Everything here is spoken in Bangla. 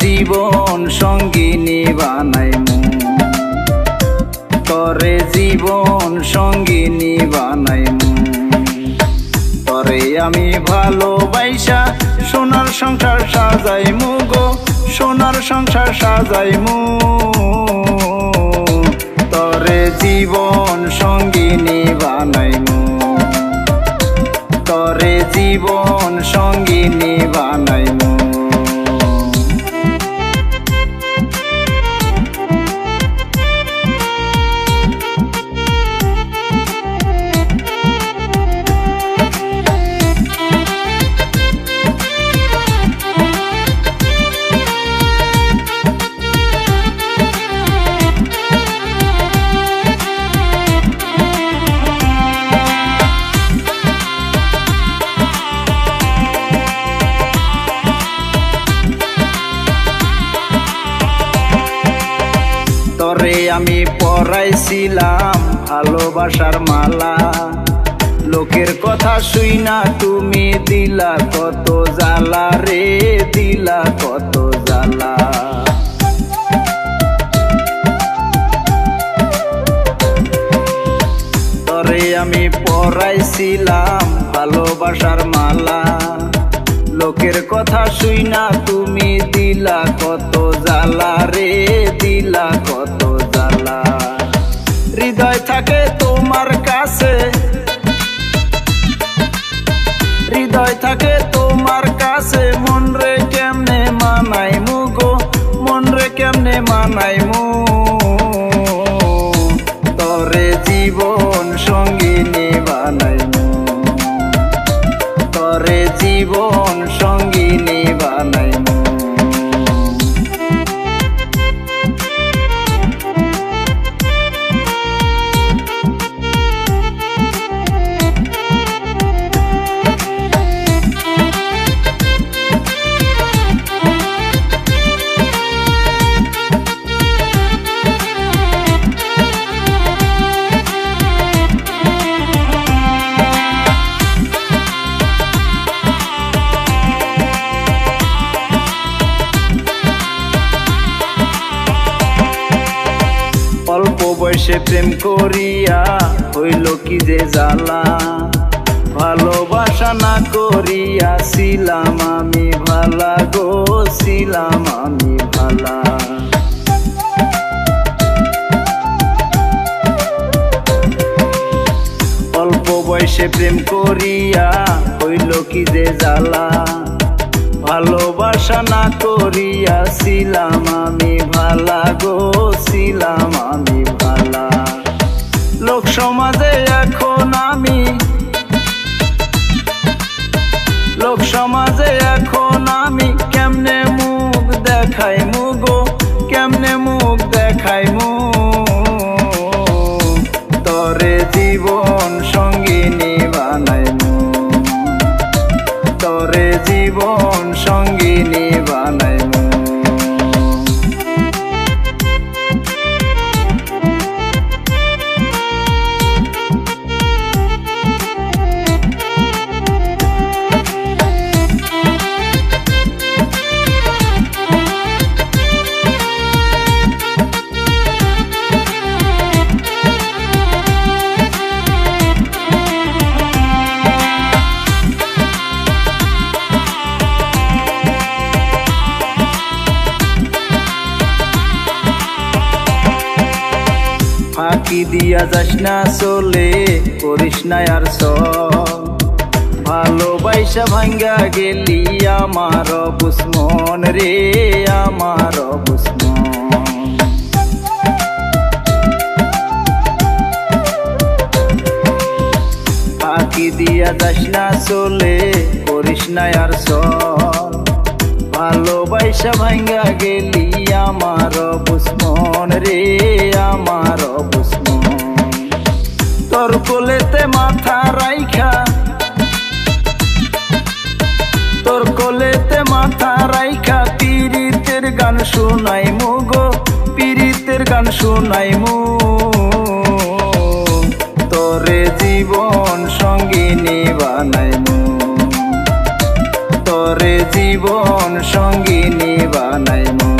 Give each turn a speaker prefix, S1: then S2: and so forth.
S1: জীবন সঙ্গিনী বানাই তরে জীবন সঙ্গিনী বানাই তরে আমি ভালোবাইসা সোনার সংসার সাজাই গো, সোনার সংসার সাজাই মু। তরে জীবন সঙ্গিনী বানাই তরে জীবন সঙ্গিনী বানাই আমি পড়াইছিলাম ভালোবাসার মালা। লোকের কথা শুই না তুমি দিলা কত জ্বালা রে, দিলা কত জ্বালা। তরে আমি পড়াইছিলাম ভালোবাসার মালা। লোকের কথা শুই না তুমি দিলা কত জ্বালা রে কাছে হৃদয় থাকে তোমার কাছে, মন রে কেমনে মানাই মুগো মন রে কেমনে মানাই মু বয়সে প্রেম করিয়া হইল কি যে জ্বালা। ভালোবাসা না করিয়া ছিলাম আমি ভালা গো, ছিলাম আমি ভালা। অল্প বয়সে প্রেম করিয়া হইল কি যে জ্বালা। ভালোবাসা না করিয়া ছিলাম আমি ভালা গো, ছিলাম আমি লোক সমাজে এখন আমি। লোক সমাজে এখন আমি। কেমনে মুখ দেখাই মুগো কেমনে মুখ দেখাই মু তরে জীবন সঙ্গিনী ফাঁকি দিয়া যাস না, চলে করিস না আর সব ভালোবাসা ভাঙ্গা গেলি আমার বুসমন রে, আমার ফাঁকি দিয়া যাস না, চলে করিস না আর সব ভালোবাসা ভাঙ্গা গেলি আমার বুসমন রে কোলেতে মাথা রাইখা। তোর কোলেতে মাথা রাইখা, পীড়িতের গান শোনাই মুগো পীড়িতের গান শোনাই মু। তোরে জীবন সঙ্গিনী বানাই মু। তোরে জীবন সঙ্গিনী বানাই মু।